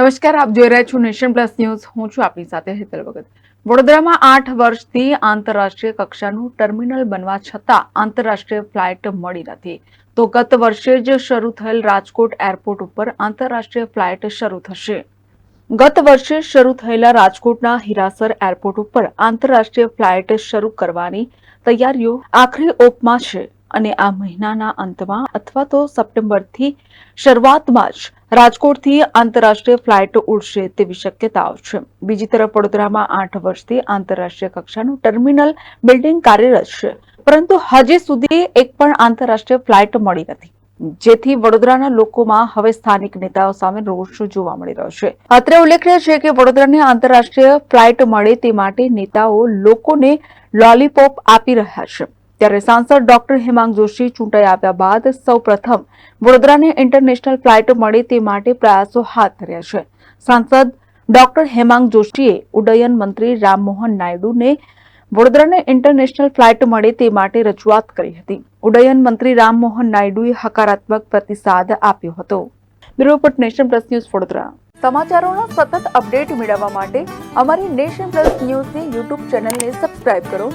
નમસ્કાર, આપ જોઈ રહ્યા છો નેશન પ્લસ ન્યૂઝ. હું છું આપની સાથે હેતલ ભગત. વડોદરામાં આઠ વર્ષથી આંતરરાષ્ટ્રીય કક્ષાનું ટર્મિનલ બનવા છતાં આંતરરાષ્ટ્રીય ફ્લાઇટ મળી નથી. તો ગત વર્ષે જ શરૂ થયેલ રાજકોટ એરપોર્ટ ઉપર આંતરરાષ્ટ્રીય ફ્લાઇટ શરૂ થશે. ગત વર્ષે શરૂ થયેલા રાજકોટના હિરાસર એરપોર્ટ ઉપર આંતરરાષ્ટ્રીય ફ્લાઇટ શરૂ કરવાની તૈયારીઓ આખરી ઓપમાં છે. અને આ મહિનાના અંતમાં અથવા તો સપ્ટેમ્બરથી શરૂઆતમાં જ રાજકોટથી આંતરરાષ્ટ્રીય ફ્લાઇટ ઉડશે તેવી શક્યતાઓ છે. બીજી તરફ વડોદરામાં આઠ વર્ષથી આંતરરાષ્ટ્રીય કક્ષાનું ટર્મિનલ બિલ્ડિંગ કાર્યરત છે. પરંતુ હજી સુધી એક પણ આંતરરાષ્ટ્રીય ફ્લાઇટ મળી નથી. જેથી વડોદરાના લોકોમાં હવે સ્થાનિક નેતાઓ સામે રોષ જોવા મળી રહ્યો છે. અત્રે ઉલ્લેખનીય છે કે વડોદરાને આંતરરાષ્ટ્રીય ફ્લાઇટ મળે તે માટે નેતાઓ લોકોને લોલીપોપ આપી રહ્યા છે. ત્યારે સાંસદ ડોક્ટર હેમાંગ જોશી ચૂંટાઈ આવ્યા બાદ સૌપ્રથમ વડોદરાને ઇન્ટરનેશનલ ફ્લાઇટ મળે તે માટે પ્રયાસો હાથ ધર્યા છે. સાંસદ ડોક્ટર હેમાંગ જોશીએ ઉડ્ડયન મંત્રી રામમોહન નાયડુને વડોદરાને ઇન્ટરનેશનલ ફ્લાઇટ મળે તે માટે રજૂઆત કરી હતી. ઉડ્ડયન મંત્રી રામમોહન નાયડુએ હકારાત્મક પ્રતિસાદ આપ્યો હતો. Bureau report nation plus news Vadodara. સમાચારોનો સતત અપડેટ મેળવવા માટે અમારી નેશન પ્લસ ન્યૂઝની યુટ્યુબ ચેનલને સબસ્ક્રાઇબ કરો.